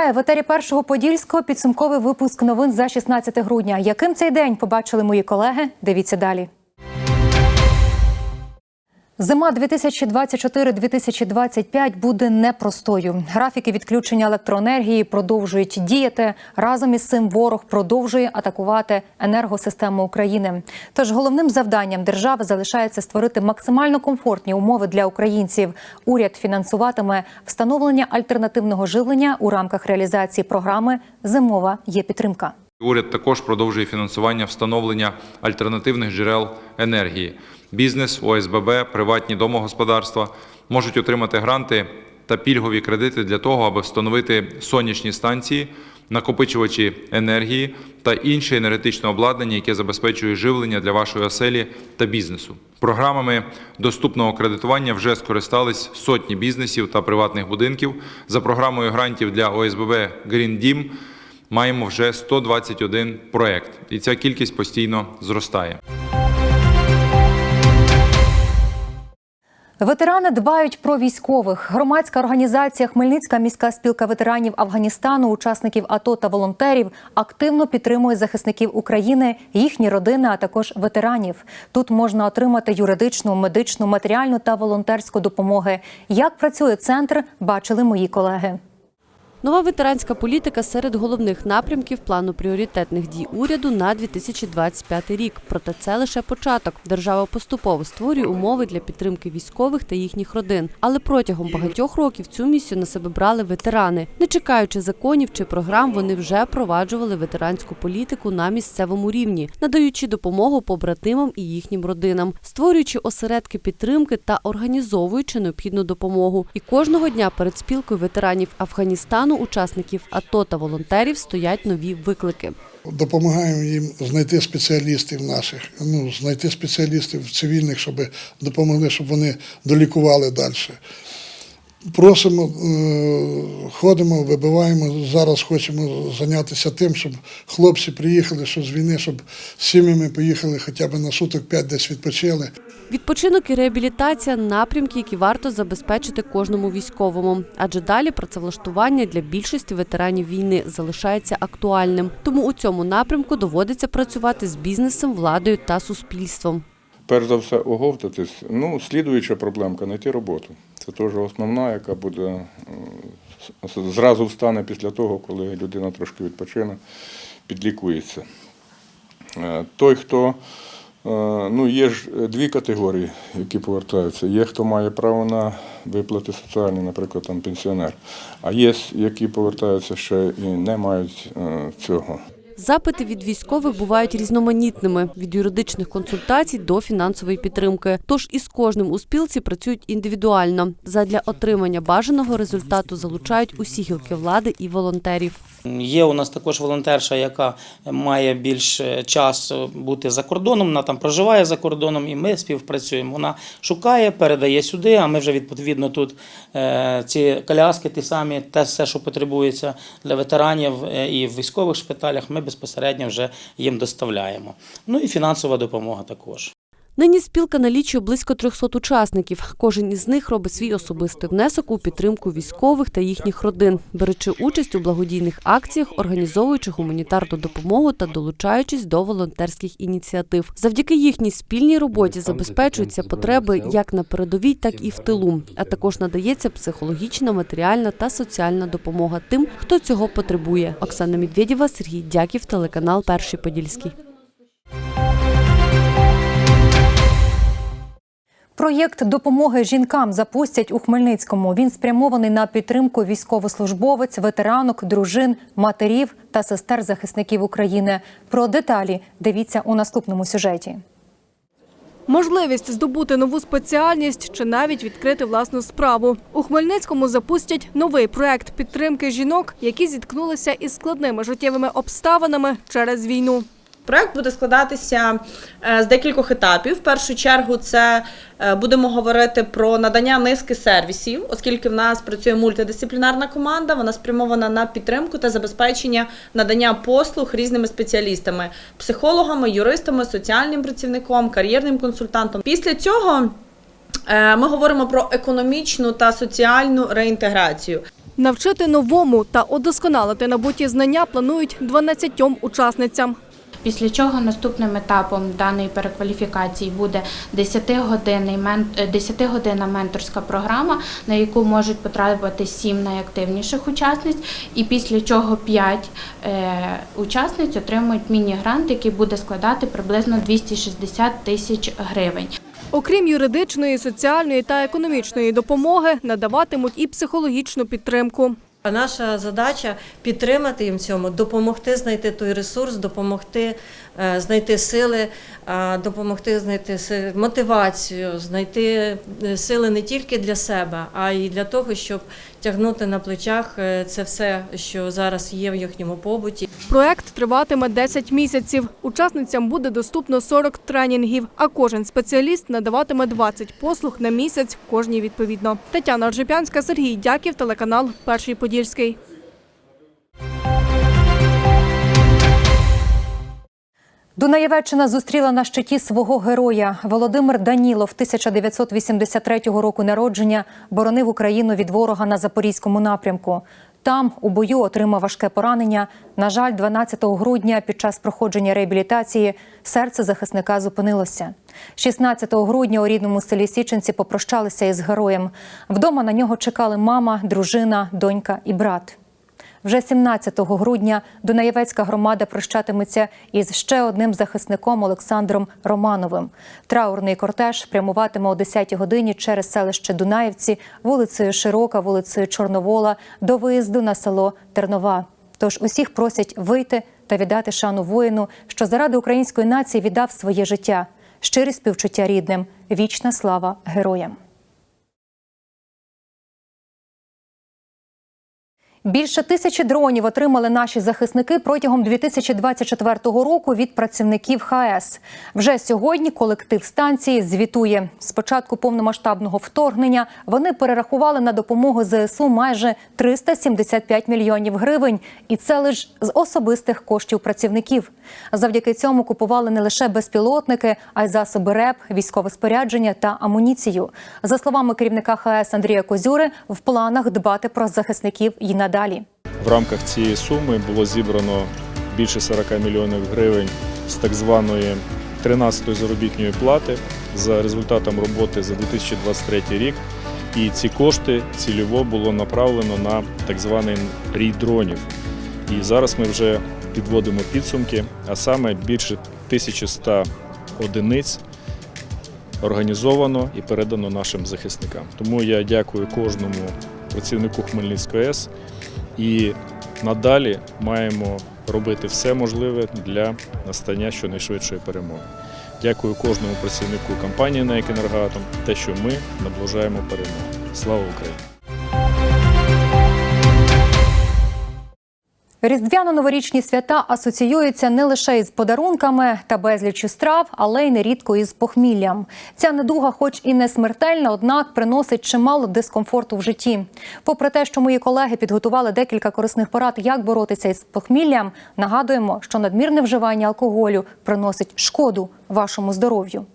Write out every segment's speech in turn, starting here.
Вітаю в етері першого подільського підсумковий випуск новин за 16 грудня. Яким цей день побачили мої колеги? Дивіться далі. Зима 2024-2025 буде непростою. Графіки відключення електроенергії продовжують діяти. Разом із цим ворог продовжує атакувати енергосистему України. Тож головним завданням держави залишається створити максимально комфортні умови для українців. Уряд фінансуватиме встановлення альтернативного живлення у рамках реалізації програми Зимова є підтримка. Уряд також продовжує фінансування встановлення альтернативних джерел енергії. Бізнес, ОСББ, приватні домогосподарства можуть отримати гранти та пільгові кредити для того, аби встановити сонячні станції, накопичувачі енергії та інше енергетичне обладнання, яке забезпечує живлення для вашої оселі та бізнесу. Програмами доступного кредитування вже скористались сотні бізнесів та приватних будинків. За програмою грантів для ОСББ Green Dім маємо вже 121 проект, і ця кількість постійно зростає. Ветерани дбають про військових. Громадська організація Хмельницька міська спілка ветеранів Афганістану, учасників АТО та волонтерів активно підтримує захисників України, їхні родини, а також ветеранів. Тут можна отримати юридичну, медичну, матеріальну та волонтерську допомоги. Як працює центр, бачили мої колеги. Нова ветеранська політика серед головних напрямків плану пріоритетних дій уряду на 2025 рік. Проте це лише початок. Держава поступово створює умови для підтримки військових та їхніх родин. Але протягом багатьох років цю місію на себе брали ветерани. Не чекаючи законів чи програм, вони вже впроваджували ветеранську політику на місцевому рівні, надаючи допомогу побратимам і їхнім родинам, створюючи осередки підтримки та організовуючи необхідну допомогу. І кожного дня перед спілкою ветеранів Афганістану, учасників АТО та волонтерів стоять нові виклики. Допомагаємо їм знайти спеціалістів наших, ну, знайти спеціалістів цивільних, щоб допомогли, щоб вони долікували далі. Просимо, е, ходимо, вибиваємо. Зараз хочемо зайнятися тим, щоб хлопці приїхали, що з війни, щоб з сім'ями поїхали хоча б на суток 5 десь відпочили. Відпочинок і реабілітація напрямки, які варто забезпечити кожному військовому. Адже далі працевлаштування для більшості ветеранів війни залишається актуальним. Тому у цьому напрямку доводиться працювати з бізнесом, владою та суспільством. Перш за все, оговтатись. Ну, слідуюча проблемка знайти роботу. Це теж основна, яка буде зразу встане після того, коли людина трошки відпочине, підлікується. Е, Той, хто е, ну, є ж дві категорії, які повертаються. Є, хто має право на виплати соціальні, наприклад, там пенсіонер, а є, які повертаються ще і не мають е, цього. Запити від військових бувають різноманітними від юридичних консультацій до фінансової підтримки. Тож із кожним у спілці працюють індивідуально. Задля отримання бажаного результату залучають усі гілки влади і волонтерів. Є у нас також волонтерша, яка має більш часу бути за кордоном. Вона там проживає за кордоном, і ми співпрацюємо. Вона шукає, передає сюди. А ми вже відповідно тут е, ці коляски, ті самі, те все, що потребується для ветеранів е, і в військових шпиталях, ми безпосередньо вже їм доставляємо. Ну і фінансова допомога також. Нині спілка налічує близько 300 учасників. Кожен із них робить свій особистий внесок у підтримку військових та їхніх родин, беручи участь у благодійних акціях, організовуючи гуманітарну допомогу та долучаючись до волонтерських ініціатив. Завдяки їхній спільній роботі забезпечуються потреби як на передовій, так і в тилу. А також надається психологічна, матеріальна та соціальна допомога тим, хто цього потребує. Оксана Медведєва, Сергій Дяків, телеканал Перший Подільський. Проєкт допомоги жінкам запустять у Хмельницькому. Він спрямований на підтримку військовослужбовець, ветеранок, дружин, матерів та сестер захисників України. Про деталі дивіться у наступному сюжеті. Можливість здобути нову спеціальність чи навіть відкрити власну справу. У Хмельницькому запустять новий проект підтримки жінок, які зіткнулися із складними життєвими обставинами через війну. Проект буде складатися е, з декількох етапів. В першу чергу, це е, будемо говорити про надання низки сервісів, оскільки в нас працює мультидисциплінарна команда. Вона спрямована на підтримку та забезпечення надання послуг різними спеціалістами: психологами, юристами, соціальним працівником, кар'єрним консультантом. Після цього е, ми говоримо про економічну та соціальну реінтеграцію. Навчити новому та удосконалити набуті знання планують 12 учасницям. Після чого наступним етапом даної перекваліфікації буде 10-годинний мен- е, 10-годинна менторська програма, на яку можуть потрапити 7 найактивніших учасниць, і після чого 5 е, учасниць отримують міні-грант, який буде складати приблизно 260 тисяч гривень. Окрім юридичної, соціальної та економічної допомоги, надаватимуть і психологічну підтримку. А наша задача підтримати їм в цьому, допомогти знайти той ресурс, допомогти знайти сили, е, допомогти знайти мотивацію, знайти е, сили не тільки для себе, а й для того, щоб тягнути на плечах е, це все, що зараз є в їхньому побуті. Проект триватиме 10 місяців. Учасницям буде доступно 40 тренінгів, а кожен спеціаліст надаватиме 20 послуг на місяць кожній відповідно. Тетяна Аржепянська, Сергій Дяків, телеканал Перший Подільський. Дунаєвеччина зустріла на щиті свого героя. Володимир Данілов, 1983 року народження, боронив Україну від ворога на запорізькому напрямку. Там у бою отримав важке поранення. На жаль, 12 грудня під час проходження реабілітації серце захисника зупинилося. 16 грудня у рідному селі Січенці попрощалися із героєм. Вдома на нього чекали мама, дружина, донька і брат. Вже 17 грудня Дунаєвецька громада прощатиметься із ще одним захисником Олександром Романовим. Траурний кортеж прямуватиме о 10 годині через селище Дунаєвці, вулицею Широка, вулицею Чорновола до виїзду на село Тернова. Тож усіх просять вийти та віддати шану воїну, що заради української нації віддав своє життя. Щирі співчуття рідним. Вічна слава героям. Більше тисячі дронів отримали наші захисники протягом 2024 року від працівників ХАЕС. Вже сьогодні колектив станції звітує. З початку повномасштабного вторгнення вони перерахували на допомогу ЗСУ майже 375 мільйонів гривень, і це лише з особистих коштів працівників. Завдяки цьому купували не лише безпілотники, а й засоби РЕП, військове спорядження та амуніцію. За словами керівника ХАЕС Андрія Козюри, в планах дбати про захисників і надалі. В рамках цієї суми було зібрано більше 40 мільйонів гривень з так званої 13-ї заробітної плати за результатом роботи за 2023 рік. І ці кошти цільово було направлено на так званий рій дронів. І зараз ми вже підводимо підсумки, а саме більше 1100 одиниць організовано і передано нашим захисникам. Тому я дякую кожному працівнику Хмельницької АЕС і надалі маємо робити все можливе для настання щонайшвидшої перемоги. Дякую кожному працівнику компанії Найкенергатом, Енергоатом», те, що ми наближаємо перемогу. Слава Україні! Різдвяно-новорічні свята асоціюються не лише із подарунками та безліччю страв, але й нерідко із похміллям. Ця недуга, хоч і не смертельна, однак приносить чимало дискомфорту в житті. Попри те, що мої колеги підготували декілька корисних порад, як боротися із похміллям, нагадуємо, що надмірне вживання алкоголю приносить шкоду вашому здоров'ю.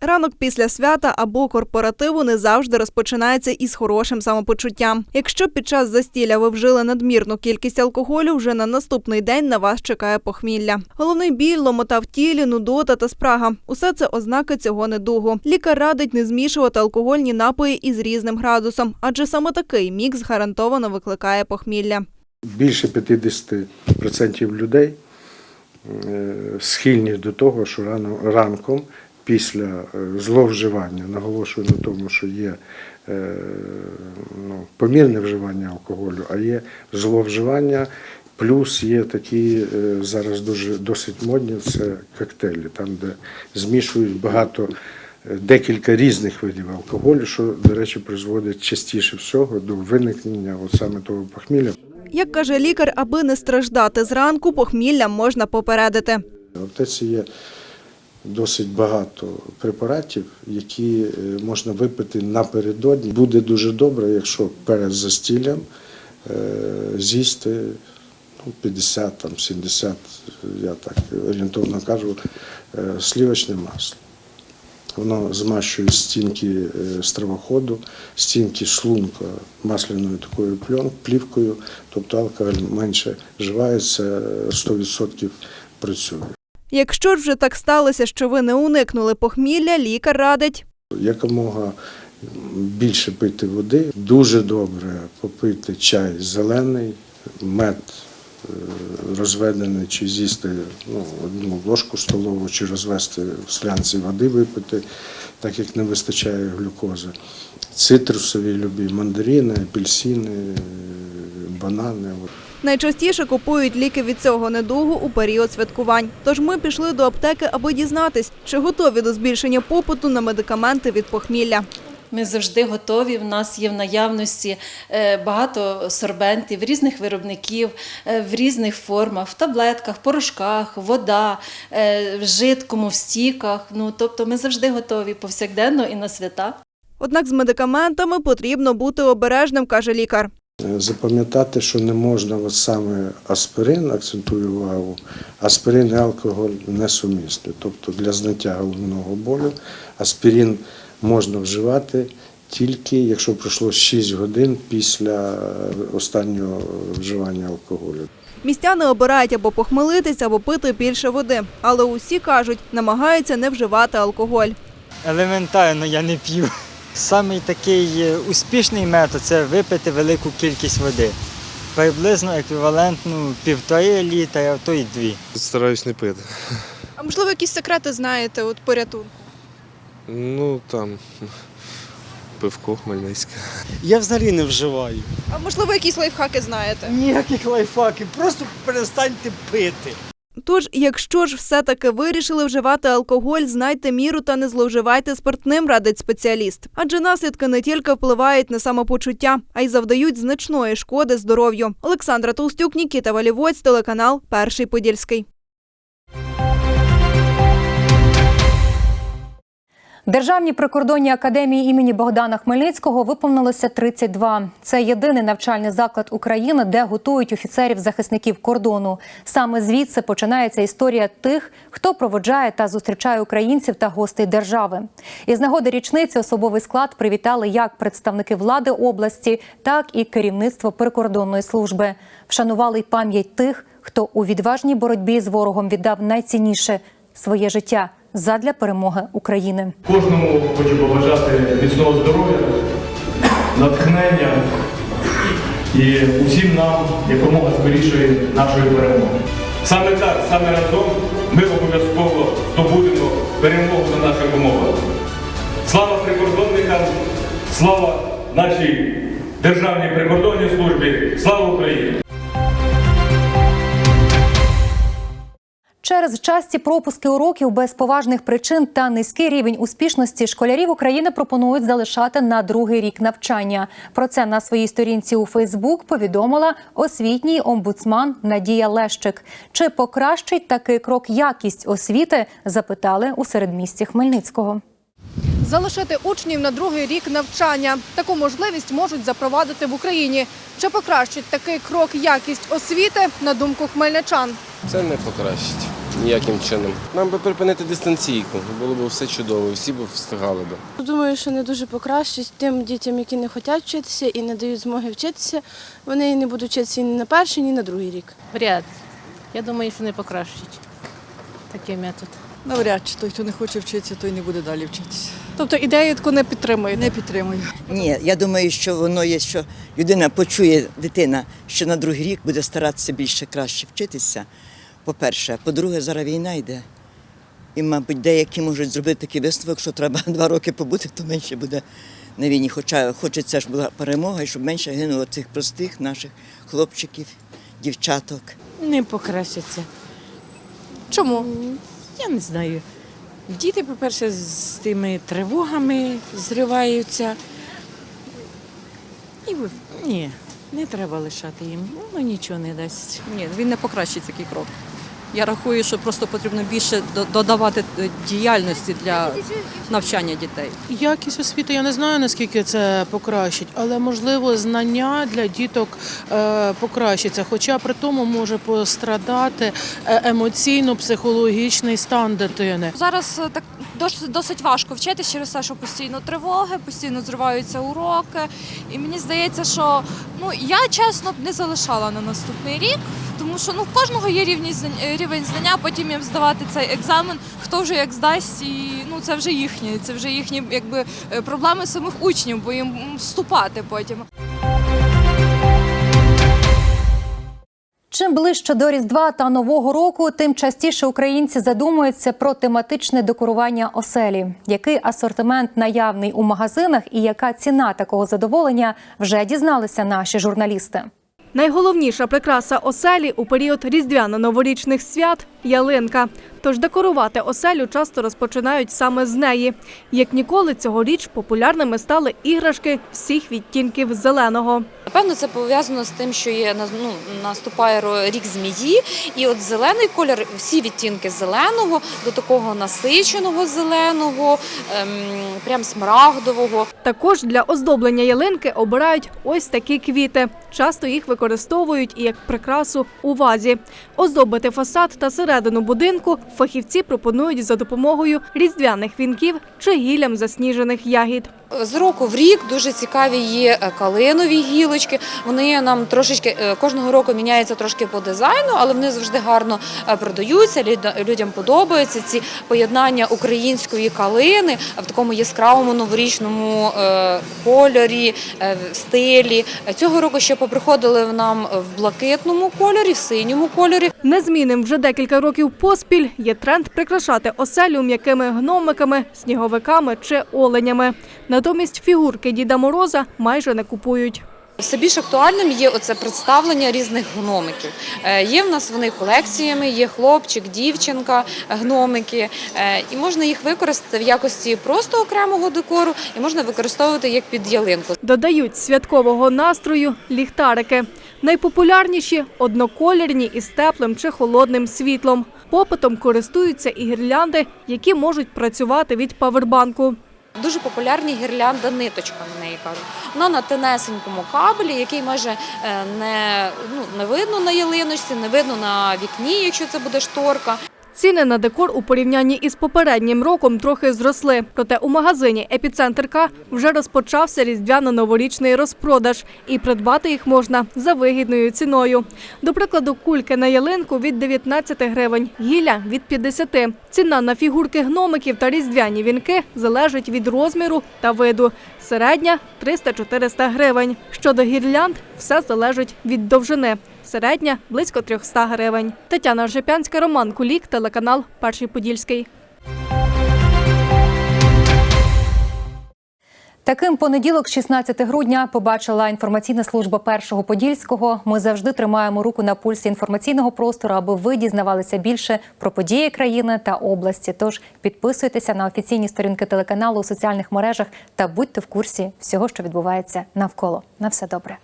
Ранок після свята або корпоративу не завжди розпочинається із хорошим самопочуттям. Якщо під час застілля ви вжили надмірну кількість алкоголю, вже на наступний день на вас чекає похмілля. Головний біль, ломота в тілі, нудота та спрага усе це ознаки цього недугу. Лікар радить не змішувати алкогольні напої із різним градусом, адже саме такий мікс гарантовано викликає похмілля. Більше 50% людей е, схильні до того, що рано ранком після е, зловживання, наголошую на тому, що є е, ну, помірне вживання алкоголю, а є зловживання. Плюс є такі е, зараз дуже досить модні це коктейлі, там де змішують багато декілька різних видів алкоголю, що, до речі, призводить частіше всього до виникнення от саме того похмілля. Як каже лікар, аби не страждати зранку, похмілля можна попередити. В аптеці є досить багато препаратів, які е, можна випити напередодні. Буде дуже добре, якщо перед застіллям е, з'їсти ну, 50, там, 70, я так орієнтовно кажу, е, слівочне масло. Воно змащує стінки стравоходу, стінки шлунка масляною такою плівкою, тобто алкоголь менше вживається, е, 100% працює. Якщо ж вже так сталося, що ви не уникнули похмілля, лікар радить Якомога більше пити води, дуже добре попити чай зелений, мед е, розведений, чи з'їсти ну, одну ложку столову, чи розвести в склянці води випити, так як не вистачає глюкози. Цитрусові любі мандарини, апельсини, е, банани. Найчастіше купують ліки від цього недугу у період святкувань. Тож ми пішли до аптеки, аби дізнатись, чи готові до збільшення попиту на медикаменти від похмілля. Ми завжди готові. В нас є в наявності е, багато сорбентів різних виробників, е, в різних формах, в таблетках, порошках, вода, е, в жидкому, в стіках. Ну тобто ми завжди готові повсякденно і на свята. Однак з медикаментами потрібно бути обережним, каже лікар. Е, Запам'ятати, що не можна от саме аспирин, акцентую увагу, аспирин і алкоголь несумісні. Тобто для зняття головного болю аспирин можна вживати тільки якщо пройшло 6 годин після е, останнього вживання алкоголю. Містяни обирають або похмелитись, або пити більше води. Але усі кажуть, намагаються не вживати алкоголь. Елементарно я не п'ю. Самий такий е, успішний метод це випити велику кількість води. Приблизно еквівалентну півтори літра, а то й дві. Стараюсь не пити. А можливо, якісь секрети знаєте от порятунку? Ну там пивко хмельницьке. Я взагалі не вживаю. А можливо, якісь лайфхаки знаєте? Ніяких лайфхаків, просто перестаньте пити. Тож, якщо ж все-таки вирішили вживати алкоголь, знайте міру та не зловживайте спиртним, радить спеціаліст. Адже наслідки не тільки впливають на самопочуття, а й завдають значної шкоди здоров'ю. Олександра Толстюк, Нікіта Валівоць, телеканал Перший Подільський. Державній прикордонній академії імені Богдана Хмельницького виповнилося 32. Це єдиний навчальний заклад України, де готують офіцерів-захисників кордону. Саме звідси починається історія тих, хто проводжає та зустрічає українців та гостей держави. Із нагоди річниці особовий склад привітали як представники влади області, так і керівництво прикордонної служби. Вшанували й пам'ять тих, хто у відважній боротьбі з ворогом віддав найцінніше своє життя задля перемоги України. Кожному хочу побажати міцного здоров'я, натхнення і усім нам якомога скорішої нашої перемоги. Саме так, саме разом ми обов'язково здобудемо перемогу на наших умовах. Слава прикордонникам, слава нашій державній прикордонній службі, слава Україні! Через часті пропуски уроків без поважних причин та низький рівень успішності школярів України пропонують залишати на другий рік навчання. Про це на своїй сторінці у Фейсбук повідомила освітній омбудсман Надія Лещик. Чи покращить такий крок якість освіти? Запитали у середмісті Хмельницького. Залишити учнів на другий рік навчання. Таку можливість можуть запровадити в Україні. Чи покращить такий крок якість освіти, на думку хмельничан? Це не покращить ніяким чином. Нам би припинити дистанційку, було б все чудово, всі б встигали би. Думаю, що не дуже покращить тим дітям, які не хочуть вчитися і не дають змоги вчитися. Вони не будуть вчитися ні на перший, ні на другий рік. Вряд. Я думаю, що не покращить такий метод. Навряд чи той, хто не хоче вчитися, той не буде далі вчитися. Тобто ідею таку не підтримуєте? Не підтримую. Ні, я думаю, що воно є, що людина почує, дитина, що на другий рік буде старатися більше краще вчитися. По-перше, по-друге, зараз війна йде. І, мабуть, деякі можуть зробити такий висновок, що треба два роки побути, то менше буде на війні. Хоча хочеться, щоб була перемога і щоб менше гинуло цих простих наших хлопчиків, дівчаток. Не покращиться. Чому? Я не знаю. Діти, по-перше, з тими тривогами зриваються. І ви- ні, не треба лишати їм. Воно нічого не дасть. Ні, він не покращить такий крок. Я рахую, що просто потрібно більше додавати е, діяльності для навчання дітей. Якість освіти я не знаю наскільки це покращить, але можливо знання для діток е, покращиться. Хоча при тому може пострадати е, емоційно-психологічний стан дитини. Зараз так досить, досить важко вчитися через те, що постійно тривоги, постійно зриваються уроки. І мені здається, що ну я чесно б не залишала на наступний рік, тому що ну в кожного є рівні е, рівень знання. Потім їм здавати цей екзамен, хто вже як здасть, і ну це вже їхні, це вже їхні якби е, проблеми самих учнів, бо їм вступати потім. Чим ближче до Різдва та Нового року, тим частіше українці задумуються про тематичне декорування оселі. Який асортимент наявний у магазинах і яка ціна такого задоволення вже дізналися наші журналісти. Найголовніша прикраса оселі у період різдвяно-новорічних свят ялинка. Тож декорувати оселю часто розпочинають саме з неї. Як ніколи, цьогоріч популярними стали іграшки всіх відтінків зеленого. Напевно, це пов'язано з тим, що є ну, наступає рік змії, і от зелений колір, всі відтінки зеленого до такого насиченого зеленого, ем, прям смарагдового. Також для оздоблення ялинки обирають ось такі квіти. Часто їх використовують і як прикрасу у вазі. Оздобити фасад та середину будинку фахівці пропонують за допомогою різдвяних вінків чи гіллям засніжених ягід. З року в рік дуже цікаві є е, калинові гілочки. Вони нам трошечки е, кожного року міняються трошки по дизайну, але вони завжди гарно е, продаються. Люд- Людям подобаються ці поєднання української калини в такому яскравому новорічному кольорі, стилі. Цього року ще поприходили нам в блакитному кольорі, в синьому кольорі. Незмінним вже декілька років поспіль є тренд прикрашати оселю м'якими гномиками, сніговиками чи оленями. Натомість фігурки Діда Мороза майже не купують. Все більш актуальним є оце представлення різних гномиків. Е, Є в нас вони колекціями, є хлопчик, дівчинка, гномики, Е, і можна їх використати в якості просто окремого декору, і можна використовувати як під ялинку. Додають святкового настрою ліхтарики. Найпопулярніші одноколірні із теплим чи холодним світлом. Попитом користуються і гірлянди, які можуть працювати від павербанку. Дуже популярні гірлянда ниточка на неї кажуть. Вона на тенесенькому кабелі, який майже е, не, ну, не видно на ялиночці, не видно на вікні, якщо це буде шторка. Ціни на декор у порівнянні із попереднім роком трохи зросли. Проте у магазині «Епіцентр К» вже розпочався різдвяно-новорічний розпродаж, і придбати їх можна за вигідною ціною. До прикладу, кульки на ялинку від 19 гривень, гілля від 50. Ціна на фігурки гномиків та різдвяні вінки залежить від розміру та виду. Середня 300-400 гривень. Щодо гірлянд, все залежить від довжини. Середня – близько 300 гривень. Тетяна Ржепянська, Роман Кулік, телеканал Перший Подільський. Таким понеділок, 16 грудня, побачила інформаційна служба першого подільського. Ми завжди тримаємо руку на пульсі інформаційного простору, аби ви дізнавалися більше про події країни та області. Тож підписуйтеся на офіційні сторінки телеканалу у соціальних мережах та будьте в курсі всього, що відбувається навколо. На все добре.